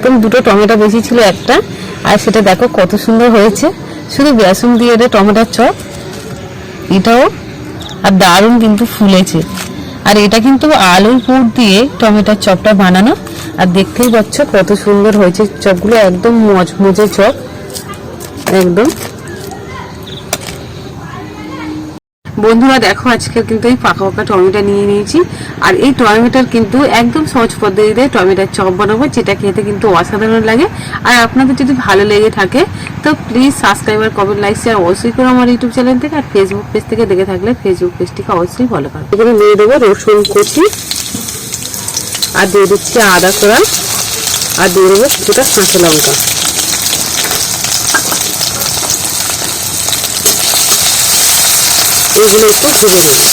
একদম দুটো টমেটো বেশি ছিল একটা, আর সেটা দেখো কত সুন্দর হয়েছে। শুধু বেসন দিয়ে এটা টমেটোর চপ, এটাও, আর দারুণ কিন্তু ফুলেছে। আর এটা কিন্তু আলুর পুর দিয়ে টমেটোর চপটা বানানো, আর দেখতেই পাচ্ছ কত সুন্দর হয়েছে চপগুলো, একদম মজমজে চপ, একদম। বন্ধুরা, দেখো আজকে কিন্তু এই পাকা পাকা টমেটো নিয়ে নিয়েছি। আর এই টমেটোর কিন্তু একদম সহজ পদ্ধতিতে টমেটোর চপ বানাবো, যেটা খেতে কিন্তু অসাধারণ লাগে। আর আপনাদের যদি ভালো লেগে থাকে, তো প্লিজ সাবস্ক্রাইব আর কমেন্ট লাইক শেয়ার অবশ্যই করো আমার ইউটিউব চ্যানেল থেকে। আর ফেসবুক পেজ থেকে দেখে থাকলে ফেসবুক পেজটিকে অবশ্যই ফলো করো। এখানে দিয়ে দেবো রসুন কুচি আর দিয়ে দিচ্ছি আদা কোড়া আর দিয়ে দেবো কিছুটা কাঁচা লঙ্কা। এগুলো একটু ভেজে নেব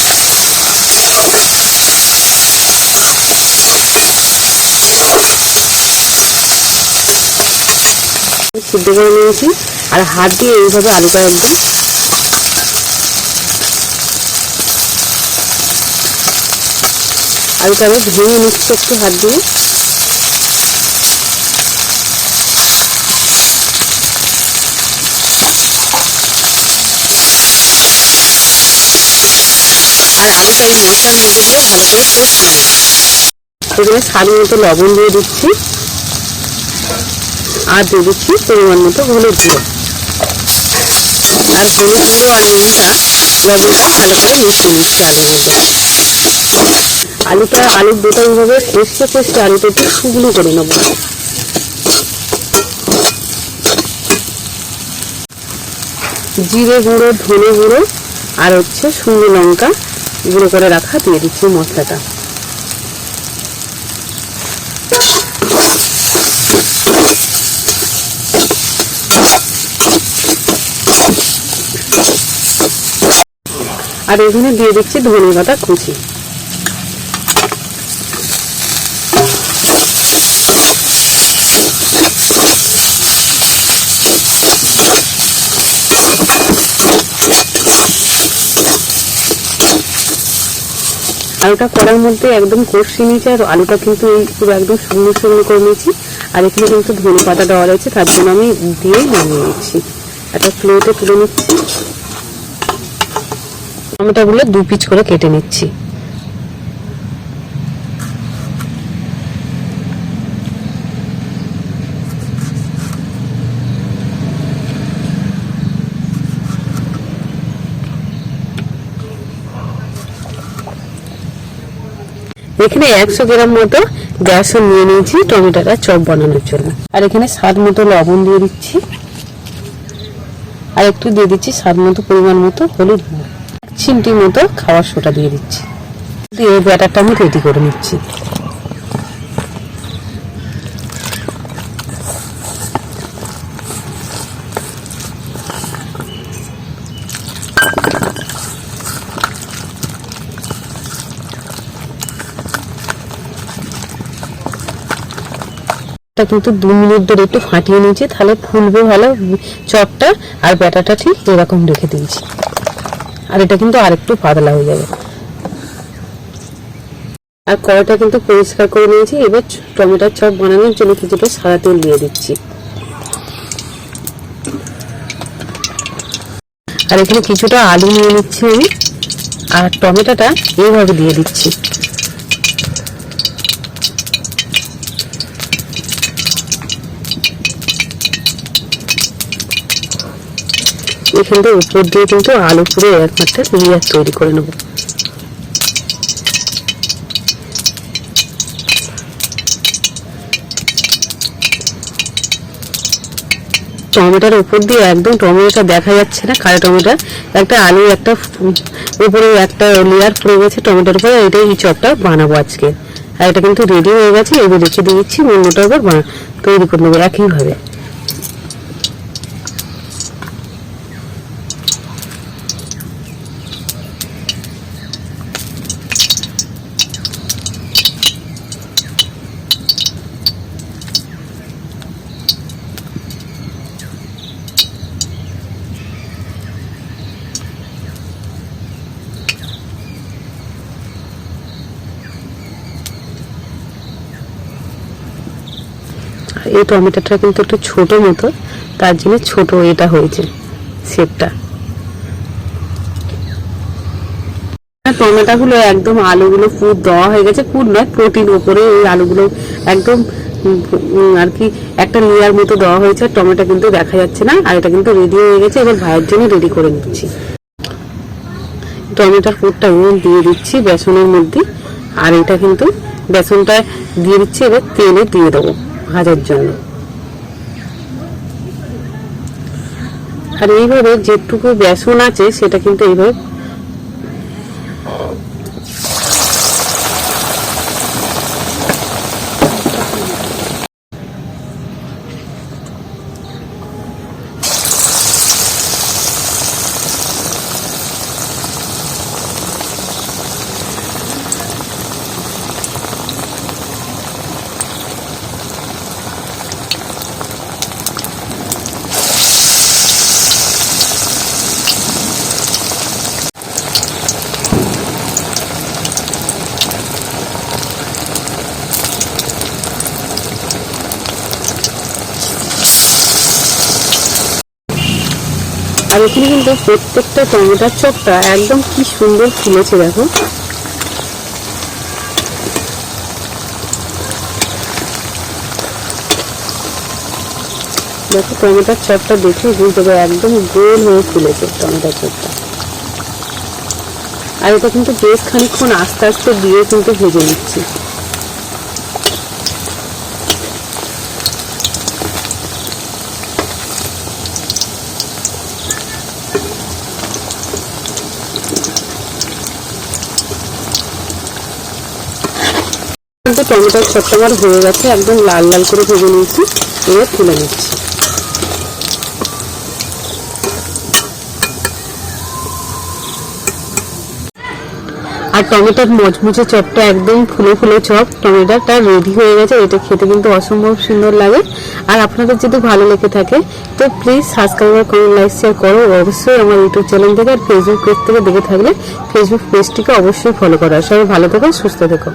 সিদ্ধ করে নিয়েছি, আর হাত দিয়ে এইভাবে আলুটা একদম আলুটা আমি ভেঙে নিচ্ছি একটু হাত দিয়ে আর আলুটা এই মশলার মধ্যে দিয়ে ভালো করে পেস্ট করে নেব এখানে স্বাদ মতো লবণ দিয়ে দিচ্ছি। আর দিয়ে দিচ্ছি পরিমাণ মতো হলুদ গুঁড়ো। আর হলুদ গুঁড়ো আর নুনটা লবণটা ভালো করে মিশিয়ে নিচ্ছি আলুর মধ্যে। আলুটা, আলুর দুটো এইভাবে কষতে কষতে আলুটা একটু শুকনো করে নেব। জিরে গুঁড়ো, ধনে গুঁড়ো আর হচ্ছে শুকনো লঙ্কা। গুঁড়ো করে রাখা দিয়ে দিচ্ছি মশলাটা। আর এখানে দিয়ে দিচ্ছি ধনে পাতা কুচি। আলুটা করার মধ্যে একদম কষিয়ে নিয়েছি আর আলুটা কিন্তু এই পুরো একদম শুকনো শুকনো করে নিয়েছি। আর এখানে কিন্তু ধনে পাতা দেওয়া রয়েছে, তার জন্য আমি দিয়ে নামিয়ে নিচ্ছি। একটা প্লেটে তুলে নিচ্ছি। টমেটোগুলো দু পিচ করে কেটে নিচ্ছি। এখানে একশো গ্রাম মতো বেসন নিয়ে নিয়েছি, টমেটোটা চপ বানানোর জন্য। আর এখানে স্বাদ মতো লবণ দিয়ে দিচ্ছি। আর একটু দিয়ে দিচ্ছি স্বাদ মতো পরিমাণ মতো হলুদ চিমটি মতো খাওয়ার সোটা দিয়ে দিচ্ছি। এই ব্যাটারটা আমি রেডি করে নিচ্ছি। এটা কিন্তু দু মিনিট ধরে একটু ফাটিয়ে নিয়েছি। তাহলে ফুলবে ভালো, চপটা আর ব্যাটাটা ঠিক এরকম রেখে দিয়েছি। আর এটা কিন্তু আরেকটু পাতলা হয়ে যাবে। আর কড়াটা কিন্তু পরিষ্কার করে নিয়েছি। এবার টমেটোর চপ বানানোর জন্য কিছুটা সাদা তেল দিয়ে দিচ্ছি। আর এখানে কিছুটা আলু নিয়ে নিচ্ছি আমি। আর টমেটোটা এইভাবে দিয়ে দিচ্ছি। এখান থেকে উপর দিয়ে কিন্তু আলু পুরো একমাত্র লেয়ার তৈরি করে নেব। টমেটোর উপর দিয়ে একদম টমেটোটা দেখা যাচ্ছে না কালো টমেটো। একটা আলু, একটা উপরে একটা লেয়ার পড়ে গেছে টমেটোর উপরে, এটাই এই চপটা বানাবো আজকে। আর এটা কিন্তু রেডি হয়ে গেছে এবার রেখে দিয়েছি অন্যটার উপর বানা- তৈরি করে নেব একইভাবে। এই টমেটোটা কিন্তু একটু ছোট মতো, তার জন্য ছোট এটা হয়েছে শেপটা। টমেটোগুলো একদম আলুগুলো পুর দেওয়া হয়ে গেছে, পুর নয়, প্রোটিন ওপরে ওই আলুগুলো একদম আর কি একটা লেয়ার মতো দেওয়া হয়েছে টমেটো কিন্তু দেখা যাচ্ছে না, আর এটা কিন্তু রেডি হয়ে গেছে, এবার ভাইয়ের জন্য রেডি করে নিচ্ছি। টমেটোর পুরটা দিয়ে দিচ্ছি বেসনের মধ্যে, আর এটা কিন্তু বেসনটা দিয়ে দিচ্ছি, এবার তেলে দিয়ে দেবো। ভাজার জন্য। আর এইভাবে যেটুকু বেসন আছে সেটা কিন্তু এইভাবে আর এখানে কিন্তু প্রত্যেকটা টমেটোর চপটা একদম কি সুন্দর ফুলেছে, দেখো। দেখো, টমেটোর চপটা দেখে বুঝতে পারবে একদম গোল হয়ে ফুলেছে টমেটোর চপটা। আর এটা কিন্তু বেশ খানিক্ষণ আস্তে আস্তে দিয়ে কিন্তু ভেজে নিচ্ছি। কিন্তু টমেটোর চপটা আমার হয়ে গেছে, একদম লাল লাল করে ভেজে নিয়েছি। এবার তুলে নিচ্ছি। আর টমেটোর মচমুচে চপটা একদম ফুলে ফুলে চপ। টমেটোটা রেডি হয়ে গেছে, এটা খেতে কিন্তু অসম্ভব সুন্দর লাগে। আর আপনাদের যদি ভালো লেগে থাকে, তো please subscribe comment like share করো। অবশ্যই আমার ইউটিউব চ্যানেল থেকে আর ফেসবুক পেজ থেকে দেখে থাকলে ফেসবুক পেজটিকে অবশ্যই ফলো করো। সবাই ভালো থেকো, সুস্থ থেকো।